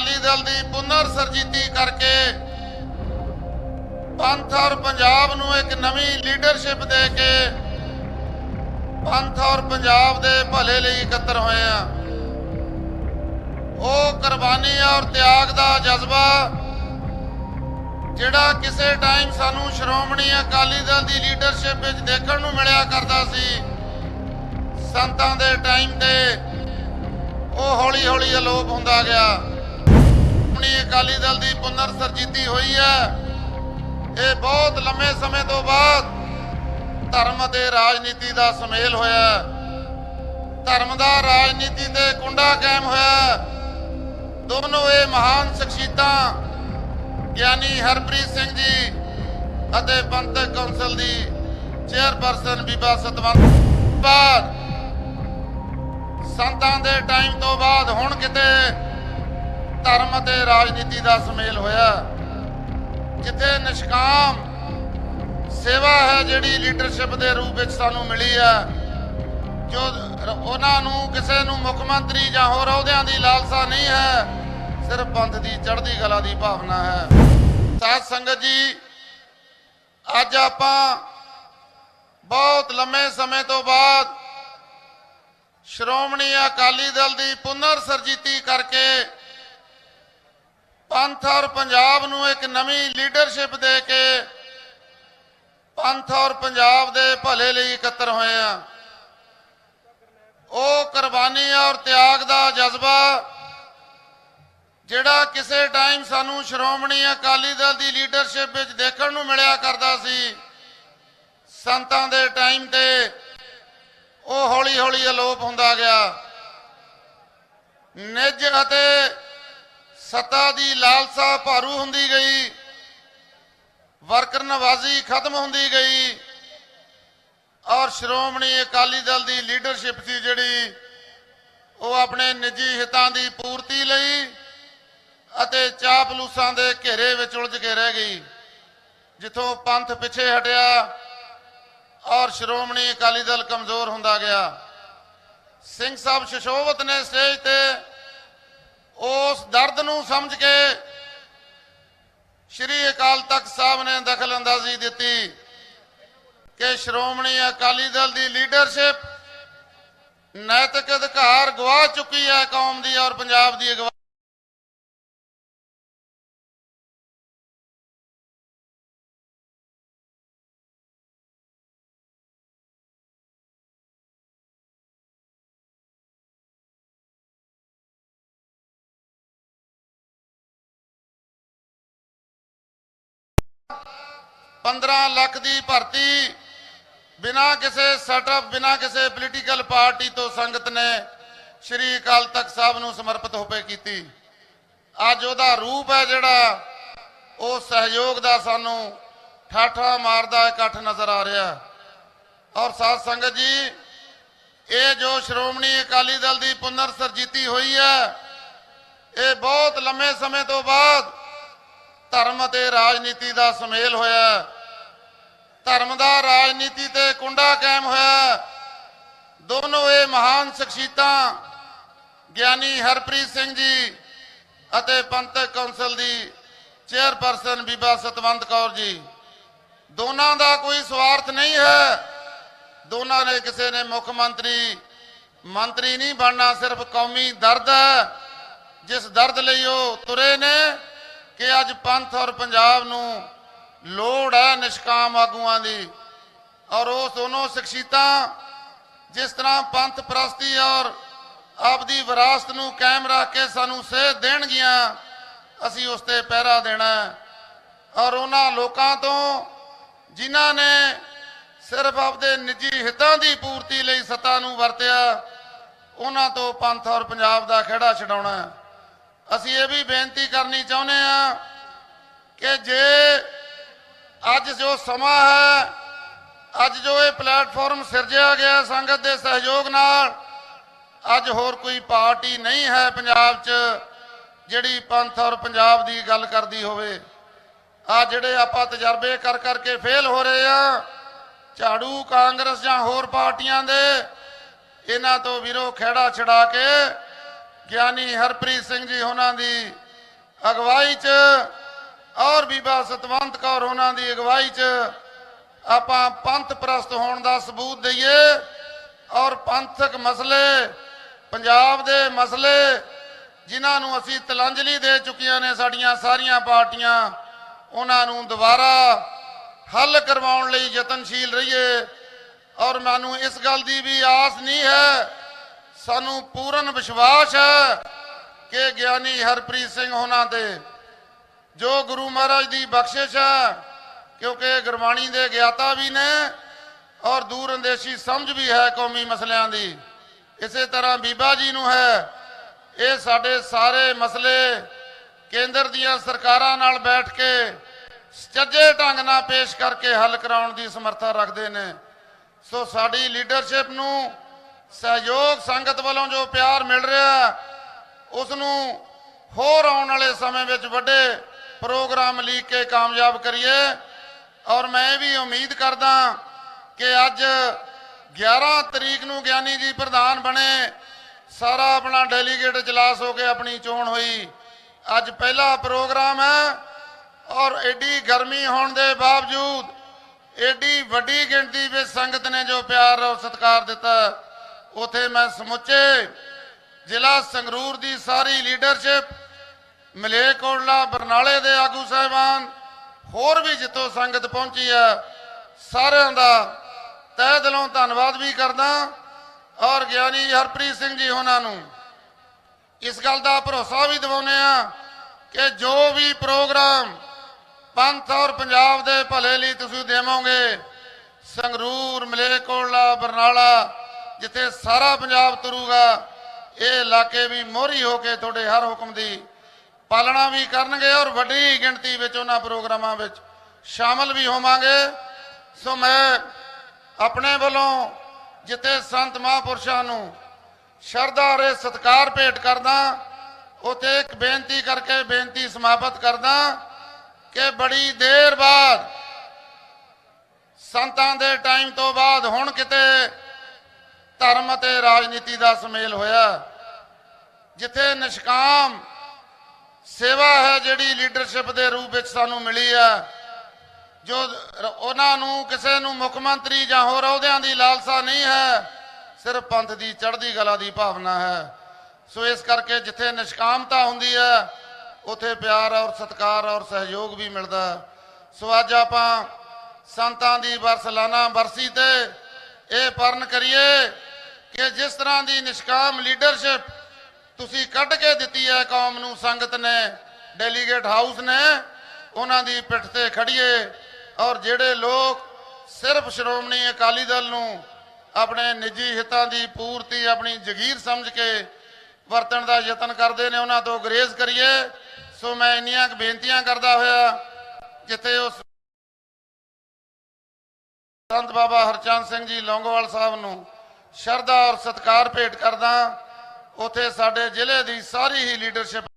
ਅਕਾਲੀ ਦਲ ਦੀ ਪੁਨਰ ਸਰਜੀਤੀ ਕਰਕੇ ਪੰਥ ਔਰ ਪੰਜਾਬ ਨੂੰ ਇੱਕ ਨਵੀਂ ਲੀਡਰਸ਼ਿਪ ਦੇ ਕੇ ਪੰਥ ਔਰ ਪੰਜਾਬ ਦੇ ਭਲੇ ਲਈ ਇਕੱਤਰ ਹੋਏ ਆ। ਉਹ ਕੁਰਬਾਨੀ ਔਰ ਤਿਆਗ ਦਾ ਜਜ਼ਬਾ ਜਿਹੜਾ ਕਿਸੇ ਟਾਈਮ ਸਾਨੂੰ ਸ਼੍ਰੋਮਣੀ ਅਕਾਲੀ ਦਲ ਦੀ ਲੀਡਰਸ਼ਿਪ ਵਿੱਚ ਦੇਖਣ ਨੂੰ ਮਿਲਿਆ ਕਰਦਾ ਸੀ, ਸੰਤਾਂ ਦੇ ਟਾਈਮ ਤੇ ਉਹ ਹੌਲੀ ਹੌਲੀ ਅਲੋਪ ਹੁੰਦਾ ਗਿਆ। ਸ਼੍ਰੋਮਣੀ ਅਕਾਲੀ ਦਲ ਦੀ ਪੁਨਰ ਸਰਜੀਤੀ ਹੋਈ ਹੈ। ਇਹ ਬਹੁਤ ਲੰਮੇ ਸਮੇਂ ਤੋਂ ਬਾਅਦ ਧਰਮ ਅਤੇ ਰਾਜਨੀਤੀ ਦਾ ਸੁਮੇਲ ਹੋਇਆ ਧਰਮ ਦਾ ਰਾਜਨੀਤੀ ਤੇ ਕੁੰਡਾ ਕਾਇਮ ਹੋਇਆ ਦੋਨੋਂ ਇਹ ਮਹਾਨ ਸ਼ਖਸੀਅਤਾਂ, ਗਿਆਨੀ ਹਰਪ੍ਰੀਤ ਸਿੰਘ ਜੀ ਅਤੇ ਪੰਥਕ ਕੌਂਸਲ ਦੀ ਚੇਅਰਪਰਸਨ ਬੀਬਾ ਸਤਵੰਤ ਬਾਦ ਸੰਤਾਂ ਦੇ ਟਾਈਮ ਤੋਂ ਬਾਅਦ ਹੁਣ ਕਿਤੇ ਧਰਮ ਅਤੇ ਰਾਜਨੀਤੀ ਦਾ ਸੁਮੇਲ ਹੋਇਆ। ਜਿੱਥੇ ਨਿਸ਼ਕਾਮ ਸੇਵਾ ਹੈ ਜਿਹੜੀ ਲੀਡਰਸ਼ਿਪ ਦੇ ਰੂਪ ਵਿੱਚ ਸਾਨੂੰ ਮਿਲੀ ਹੈ, ਜੋ ਉਹਨਾਂ ਨੂੰ ਕਿਸੇ ਨੂੰ ਮੁੱਖ ਮੰਤਰੀ ਜਾਂ ਹੋਰ ਅਹੁਦਿਆਂ ਦੀ ਲਾਲਸਾ ਨਹੀਂ ਹੈ, ਸਿਰਫ ਪੰਥ ਦੀ ਚੜ੍ਹਦੀ ਕਲਾ ਦੀ ਭਾਵਨਾ ਹੈ। ਸਾਧ ਸੰਗਤ ਜੀ, ਅੱਜ ਆਪਾਂ ਬਹੁਤ ਲੰਮੇ ਸਮੇਂ ਤੋਂ ਬਾਅਦ ਸ਼੍ਰੋਮਣੀ ਅਕਾਲੀ ਦਲ ਦੀ ਪੁਨਰ ਸਰਜੀਤੀ ਕਰਕੇ ਪੰਥ ਔਰ ਪੰਜਾਬ ਨੂੰ ਇੱਕ ਨਵੀਂ ਲੀਡਰਸ਼ਿਪ ਦੇ ਕੇ ਪੰਥ ਔਰ ਪੰਜਾਬ ਦੇ ਭਲੇ ਲਈ ਇਕੱਤਰ ਹੋਏ ਆ। ਉਹ ਕੁਰਬਾਨੀ ਔਰ ਤਿਆਗ ਦਾ ਜਜ਼ਬਾ ਜਿਹੜਾ ਕਿਸੇ ਟਾਈਮ ਸਾਨੂੰ ਸ਼੍ਰੋਮਣੀ ਅਕਾਲੀ ਦਲ ਦੀ ਲੀਡਰਸ਼ਿਪ ਵਿੱਚ ਦੇਖਣ ਨੂੰ ਮਿਲਿਆ ਕਰਦਾ ਸੀ, ਸੰਤਾਂ ਦੇ ਟਾਈਮ ਤੇ ਉਹ ਹੌਲੀ ਹੌਲੀ ਅਲੋਪ ਹੁੰਦਾ ਗਿਆ। ਨਿੱਜ ਅਤੇ ਸੱਤਾ ਦੀ ਲਾਲਸਾ ਭਾਰੂ ਹੁੰਦੀ ਗਈ। ਵਰਕਰ ਨਵਾਜ਼ੀ ਖਤਮ ਹੁੰਦੀ ਗਈ। ਔਰ ਸ਼੍ਰੋਮਣੀ ਅਕਾਲੀ ਦਲ ਦੀ ਲੀਡਰਸ਼ਿਪ ਸੀ ਜਿਹੜੀ, ਉਹ ਆਪਣੇ ਨਿੱਜੀ ਹਿੱਤਾਂ ਦੀ ਪੂਰਤੀ ਲਈ ਅਤੇ ਚਾਪਲੂਸਾਂ ਦੇ ਘੇਰੇ ਵਿੱਚ ਉਲਝ ਕੇ ਰਹਿ ਗਈ, ਜਿੱਥੋਂ ਪੰਥ ਪਿੱਛੇ ਹਟਿਆ ਔਰ ਸ਼੍ਰੋਮਣੀ ਅਕਾਲੀ ਦਲ ਕਮਜ਼ੋਰ ਹੁੰਦਾ ਗਿਆ। ਸਿੰਘ ਸਾਹਿਬ ਸ਼ਸ਼ੋਵਤ ਨੇ ਸਟੇਜ ਤੇ ਉਸ ਦਰਦ ਨੂੰ ਸਮਝ ਕੇ ਸ਼੍ਰੀ ਅਕਾਲ ਤਖਤ ਸਾਹਿਬ ਨੇ ਦਖਲ ਅੰਦਾਜ਼ੀ ਦਿੱਤੀ ਕਿ ਸ਼੍ਰੋਮਣੀ ਅਕਾਲੀ ਦਲ ਦੀ ਲੀਡਰਸ਼ਿਪ ਨੈਤਿਕ ਅਧਿਕਾਰ ਗਵਾ ਚੁੱਕੀ ਹੈ ਕੌਮ ਦੀ ਔਰ ਪੰਜਾਬ ਦੀ ਅਗਵਾ ਪੰਦਰਾਂ ਲੱਖ ਦੀ ਭਰਤੀ ਬਿਨਾਂ ਕਿਸੇ ਸੈਟਅਪ ਬਿਨਾਂ ਕਿਸੇ ਪੋਲੀਟੀਕਲ ਪਾਰਟੀ ਤੋਂ ਸੰਗਤ ਨੇ ਸ਼੍ਰੀ ਅਕਾਲ ਤਖਤ ਸਾਹਿਬ ਨੂੰ ਸਮਰਪਿਤ ਹੋ ਕੇ ਕੀਤੀ। ਅੱਜ ਉਹਦਾ ਰੂਪ ਹੈ ਜਿਹੜਾ ਉਹ ਸਹਿਯੋਗ ਦਾ ਸਾਨੂੰ ਠਾਠਾ ਮਾਰਦਾ ਇਕੱਠ ਨਜ਼ਰ ਆ ਰਿਹਾ ਔਰ ਸਾਧ ਸੰਗਤ ਜੀ, ਇਹ ਜੋ ਸ਼੍ਰੋਮਣੀ ਅਕਾਲੀ ਦਲ ਦੀ ਪੁਨਰ ਸਰਜੀਤੀ ਹੋਈ ਹੈ, ਇਹ ਬਹੁਤ ਲੰਮੇ ਸਮੇਂ ਤੋਂ ਬਾਅਦ ਧਰਮ ਅਤੇ ਰਾਜਨੀਤੀ ਦਾ ਸੁਮੇਲ ਹੋਇਆ। ਧਰਮ ਦਾ ਰਾਜਨੀਤੀ ਤੇ ਕੁੰਡਾ ਕਾਇਮ ਹੋਇਆ। ਦੋਨੋਂ ਇਹ ਮਹਾਨ ਸ਼ਖਸੀਅਤਾਂ, ਗਿਆਨੀ ਹਰਪ੍ਰੀਤ ਸਿੰਘ ਜੀ ਅਤੇ ਪੰਥਕ ਕੌਂਸਲ ਦੀ ਚੇਅਰਪਰਸਨ ਬੀਬਾ ਸਤਵੰਤ ਕੌਰ ਜੀ। ਦੋਨਾਂ ਦਾ ਕੋਈ ਸਵਾਰਥ ਨਹੀਂ ਹੈ। ਦੋਨਾਂ ਨੇ ਕਿਸੇ ਨੇ ਮੁੱਖ ਮੰਤਰੀ ਮੰਤਰੀ ਨਹੀਂ ਬਣਨਾ, ਸਿਰਫ ਕੌਮੀ ਦਰਦ ਹੈ। ਜਿਸ ਦਰਦ ਲਈ ਉਹ ਤੁਰੇ ਨੇ ਕਿ ਅੱਜ ਪੰਥ ਔਰ ਪੰਜਾਬ ਨੂੰ ਲੋੜ ਹੈ ਨਿਸ਼ਕਾਮ ਆਗੂਆਂ ਦੀ। ਔਰ ਉਹ ਦੋਨੋਂ ਸ਼ਖਸੀਅਤਾਂ ਜਿਸ ਤਰ੍ਹਾਂ ਪੰਥ ਪ੍ਰਸਤੀ ਔਰ ਆਪਦੀ ਵਿਰਾਸਤ ਨੂੰ ਕਾਇਮ ਰੱਖ ਕੇ ਸਾਨੂੰ ਸੇਧ ਦੇਣਗੀਆਂ, ਅਸੀਂ ਉਸ ਤੇ ਪਹਿਰਾ ਦੇਣਾ ਔਰ ਉਹਨਾਂ ਲੋਕਾਂ ਤੋਂ ਜਿਨ੍ਹਾਂ ਨੇ ਸਿਰਫ ਆਪਦੇ ਨਿੱਜੀ ਹਿੱਤਾਂ ਦੀ ਪੂਰਤੀ ਲਈ ਸੱਤਾ ਨੂੰ ਵਰਤਿਆ, ਉਹਨਾਂ ਤੋਂ ਪੰਥ ਔਰ ਪੰਜਾਬ ਦਾ ਖਿਹੜਾ ਛਡਾਉਣਾ ਅਸੀਂ ਇਹ ਵੀ ਬੇਨਤੀ ਕਰਨੀ ਚਾਹੁੰਦੇ ਆ ਕਿ ਜੇ ਅੱਜ ਜੋ ਸਮਾਂ ਹੈ, ਅੱਜ ਜੋ ਇਹ ਪਲੇਟਫਾਰਮ ਸਿਰਜਿਆ ਗਿਆ ਸੰਗਤ ਦੇ ਸਹਿਯੋਗ ਨਾਲ, ਅੱਜ ਹੋਰ ਕੋਈ ਪਾਰਟੀ ਨਹੀਂ ਹੈ ਪੰਜਾਬ 'ਚ ਜਿਹੜੀ ਪੰਥ ਔਰ ਪੰਜਾਬ ਦੀ ਗੱਲ ਕਰਦੀ ਹੋਵੇ। ਆ ਜਿਹੜੇ ਆਪਾਂ ਤਜਰਬੇ ਕਰ ਕਰਕੇ ਫੇਲ ਹੋ ਰਹੇ ਆ, ਝਾੜੂ ਕਾਂਗਰਸ ਜਾਂ ਹੋਰ ਪਾਰਟੀਆਂ ਦੇ, ਇਹਨਾਂ ਤੋਂ ਵੀਰੋ ਖਹਿੜਾ ਛਡਾ ਕੇ ਗਿਆਨੀ ਹਰਪ੍ਰੀਤ ਸਿੰਘ ਜੀ ਉਹਨਾਂ ਦੀ ਅਗਵਾਈ 'ਚ ਔਰ ਬੀਬਾ ਸਤਵੰਤ ਕੌਰ ਉਹਨਾਂ ਦੀ ਅਗਵਾਈ 'ਚ ਆਪਾਂ ਪੰਥ ਪ੍ਰਸਤ ਹੋਣ ਦਾ ਸਬੂਤ ਦਈਏ ਔਰ ਪੰਥਕ ਮਸਲੇ, ਪੰਜਾਬ ਦੇ ਮਸਲੇ ਜਿਨ੍ਹਾਂ ਨੂੰ ਅਸੀਂ ਤਲੰਜਲੀ ਦੇ ਚੁੱਕੀਆਂ ਨੇ ਸਾਡੀਆਂ ਸਾਰੀਆਂ ਪਾਰਟੀਆਂ, ਉਹਨਾਂ ਨੂੰ ਦੁਬਾਰਾ ਹੱਲ ਕਰਵਾਉਣ ਲਈ ਯਤਨਸ਼ੀਲ ਰਹੀਏ ਔਰ ਮੈਨੂੰ ਇਸ ਗੱਲ ਦੀ ਵੀ ਆਸ ਨਹੀਂ ਹੈ ਸਾਨੂੰ ਪੂਰਨ ਵਿਸ਼ਵਾਸ ਹੈ ਕਿ ਗਿਆਨੀ ਹਰਪ੍ਰੀਤ ਸਿੰਘ ਉਹਨਾਂ ਤੇ ਜੋ ਗੁਰੂ ਮਹਾਰਾਜ ਦੀ ਬਖਸ਼ਿਸ਼ ਹੈ, ਕਿਉਂਕਿ ਗੁਰਬਾਣੀ ਦੇ ਗਿਆਤਾ ਵੀ ਨੇ ਔਰ ਦੂਰ ਅੰਦੇਸ਼ੀ ਸਮਝ ਵੀ ਹੈ ਕੌਮੀ ਮਸਲਿਆਂ ਦੀ। ਇਸੇ ਤਰ੍ਹਾਂ ਬੀਬਾ ਜੀ ਨੂੰ ਹੈ, ਇਹ ਸਾਡੇ ਸਾਰੇ ਮਸਲੇ ਕੇਂਦਰ ਦੀਆਂ ਸਰਕਾਰਾਂ ਨਾਲ ਬੈਠ ਕੇ ਸੱਜੇ ਢੰਗ ਨਾਲ ਪੇਸ਼ ਕਰਕੇ ਹੱਲ ਕਰਾਉਣ ਦੀ ਸਮਰੱਥਾ ਰੱਖਦੇ ਨੇ। ਸੋ ਸਾਡੀ ਲੀਡਰਸ਼ਿਪ ਨੂੰ ਸਹਿਯੋਗ ਸੰਗਤ ਵੱਲੋਂ ਜੋ ਪਿਆਰ ਮਿਲ ਰਿਹਾ ਹੈ, ਉਸ ਨੂੰ ਹੋਰ ਆਉਣ ਵਾਲੇ ਸਮੇਂ ਵਿੱਚ ਵੱਡੇ ਪ੍ਰੋਗਰਾਮ ਲੀਕ ਕੇ ਕਾਮਯਾਬ ਕਰੀਏ। ਔਰ ਮੈਂ ਵੀ ਉਮੀਦ ਕਰਦਾ ਕਿ ਅੱਜ 11 ਤਰੀਕ ਨੂੰ ਗਿਆਨੀ ਜੀ ਪ੍ਰਧਾਨ ਬਣੇ। ਸਾਰਾ ਆਪਣਾ ਡੈਲੀਗੇਟ ਇਜਲਾਸ ਹੋ ਕੇ ਆਪਣੀ ਚੋਣ ਹੋਈ। ਅੱਜ ਪਹਿਲਾ ਪ੍ਰੋਗਰਾਮ ਹੈ ਔਰ ਐਡੀ ਗਰਮੀ ਹੋਣ ਦੇ ਬਾਵਜੂਦ ਏਡੀ ਵੱਡੀ ਗਿਣਤੀ ਵਿੱਚ ਸੰਗਤ ਨੇ ਜੋ ਪਿਆਰ ਔਰ ਸਤਿਕਾਰ ਦਿੱਤਾ ਉਥੇ ਮੈਂ ਸਮੁੱਚੇ ਜ਼ਿਲ੍ਹਾ ਸੰਗਰੂਰ ਦੀ ਸਾਰੀ ਲੀਡਰਸ਼ਿਪ ਮਲੇਕੋਟਲਾ ਬਰਨਾਲੇ ਦੇ ਆਗੂ ਸਾਹਿਬਾਨ, ਹੋਰ ਵੀ ਜਿੱਥੋਂ ਸੰਗਤ ਪਹੁੰਚੀ ਹੈ, ਸਾਰਿਆਂ ਦਾ ਤਹਿ ਦਿਲੋਂ ਧੰਨਵਾਦ ਵੀ ਕਰਦਾ ਔਰ ਗਿਆਨੀ ਹਰਪ੍ਰੀਤ ਸਿੰਘ ਜੀ ਉਹਨਾਂ ਨੂੰ ਇਸ ਗੱਲ ਦਾ ਭਰੋਸਾ ਵੀ ਦਿਵਾਉਂਦੇ ਆ ਕਿ ਜੋ ਵੀ ਪ੍ਰੋਗਰਾਮ ਪੰਥ ਔਰ ਪੰਜਾਬ ਦੇ ਭਲੇ ਲਈ ਤੁਸੀਂ ਦੇਵੋਗੇ, ਸੰਗਰੂਰ ਮਲੇਕੋਟਲਾ ਬਰਨਾਲਾ ਜਿੱਥੇ ਸਾਰਾ ਪੰਜਾਬ ਤੁਰੂਗਾ, ਇਹ ਇਲਾਕੇ ਵੀ ਮੋਹਰੀ ਹੋ ਕੇ ਤੁਹਾਡੇ ਹਰ ਹੁਕਮ ਦੀ ਪਾਲਣਾ ਵੀ ਕਰਨਗੇ ਔਰ ਵੱਡੀ ਗਿਣਤੀ ਵਿੱਚ ਉਹਨਾਂ ਪ੍ਰੋਗਰਾਮਾਂ ਵਿੱਚ ਸ਼ਾਮਲ ਵੀ ਹੋਵਾਂਗੇ। ਸੋ ਮੈਂ ਆਪਣੇ ਵੱਲੋਂ ਜਿੱਥੇ ਸੰਤ ਮਹਾਂਪੁਰਸ਼ਾਂ ਨੂੰ ਸ਼ਰਧਾ ਅਤੇ ਸਤਿਕਾਰ ਭੇਟ ਕਰਦਾ, ਉਥੇ ਇੱਕ ਬੇਨਤੀ ਕਰਕੇ ਬੇਨਤੀ ਸਮਾਪਤ ਕਰਦਾ ਕਿ ਬੜੀ ਦੇਰ ਬਾਅਦ, ਸੰਤਾਂ ਦੇ ਟਾਈਮ ਤੋਂ ਬਾਅਦ ਹੁਣ ਕਿਤੇ ਧਰਮ ਅਤੇ ਰਾਜਨੀਤੀ ਦਾ ਸੁਮੇਲ ਹੋਇਆ। ਜਿੱਥੇ ਨਿਸ਼ਕਾਮ ਸੇਵਾ ਹੈ ਜਿਹੜੀ ਲੀਡਰਸ਼ਿਪ ਦੇ ਰੂਪ ਵਿੱਚ ਸਾਨੂੰ ਮਿਲੀ ਹੈ, ਜੋ ਉਹਨਾਂ ਨੂੰ ਕਿਸੇ ਨੂੰ ਮੁੱਖ ਮੰਤਰੀ ਜਾਂ ਹੋਰ ਅਹੁਦਿਆਂ ਦੀ ਲਾਲਸਾ ਨਹੀਂ ਹੈ, ਸਿਰਫ ਪੰਥ ਦੀ ਚੜ੍ਹਦੀ ਕਲਾ ਦੀ ਭਾਵਨਾ ਹੈ। ਸੋ ਇਸ ਕਰਕੇ ਜਿੱਥੇ ਨਿਸ਼ਕਾਮਤਾ ਹੁੰਦੀ ਹੈ, ਉਥੇ ਪਿਆਰ ਔਰ ਸਤਿਕਾਰ ਔਰ ਸਹਿਯੋਗ ਵੀ ਮਿਲਦਾ ਸੋ ਅੱਜ ਆਪਾਂ ਸੰਤਾਂ ਦੀ ਵਰਸਲਾਨਾ ਬਰਸੀ ਤੇ ਇਹ ਪਰਨ ਕਰੀਏ। ਕਿ ਜਿਸ ਤਰ੍ਹਾਂ ਦੀ ਨਿਸ਼ਕਾਮ ਲੀਡਰਸ਼ਿਪ ਤੁਸੀਂ ਕੱਢ ਕੇ ਦਿੱਤੀ ਹੈ ਕੌਮ ਨੂੰ, ਸੰਗਤ ਨੇ ਡੈਲੀਗੇਟ ਹਾਊਸ ਨੇ, ਉਹਨਾਂ ਦੀ ਪਿੱਠ ਤੇ ਖੜੀਏ ਔਰ ਜਿਹੜੇ ਲੋਕ ਸਿਰਫ ਸ਼੍ਰੋਮਣੀ ਅਕਾਲੀ ਦਲ ਨੂੰ ਆਪਣੇ ਨਿੱਜੀ ਹਿੱਤਾਂ ਦੀ ਪੂਰਤੀ, ਆਪਣੀ ਜ਼ਗੀਰ ਸਮਝ ਕੇ ਵਰਤਣ ਦਾ ਯਤਨ ਕਰਦੇ ਨੇ, ਉਹਨਾਂ ਤੋਂ ਗਰੇਜ਼ ਕਰੀਏ। ਸੋ ਮੈਂ ਇੰਨੀਆਂ ਕੁ ਬੇਨਤੀਆਂ ਕਰਦਾ ਹੋਇਆ ਜਿੱਥੇ ਉਸ ਸੰਤ ਬਾਬਾ ਹਰਚੰਦ ਸਿੰਘ ਜੀ ਲੌਂਗੋਵਾਲ ਸਾਹਿਬ ਨੂੰ ਸ਼ਰਧਾ ਔਰ ਸਤਿਕਾਰ ਭੇਟ ਕਰਦਾ ਉਥੇ ਸਾਡੇ ਜ਼ਿਲ੍ਹੇ ਦੀ ਸਾਰੀ ਹੀ ਲੀਡਰਸ਼ਿਪ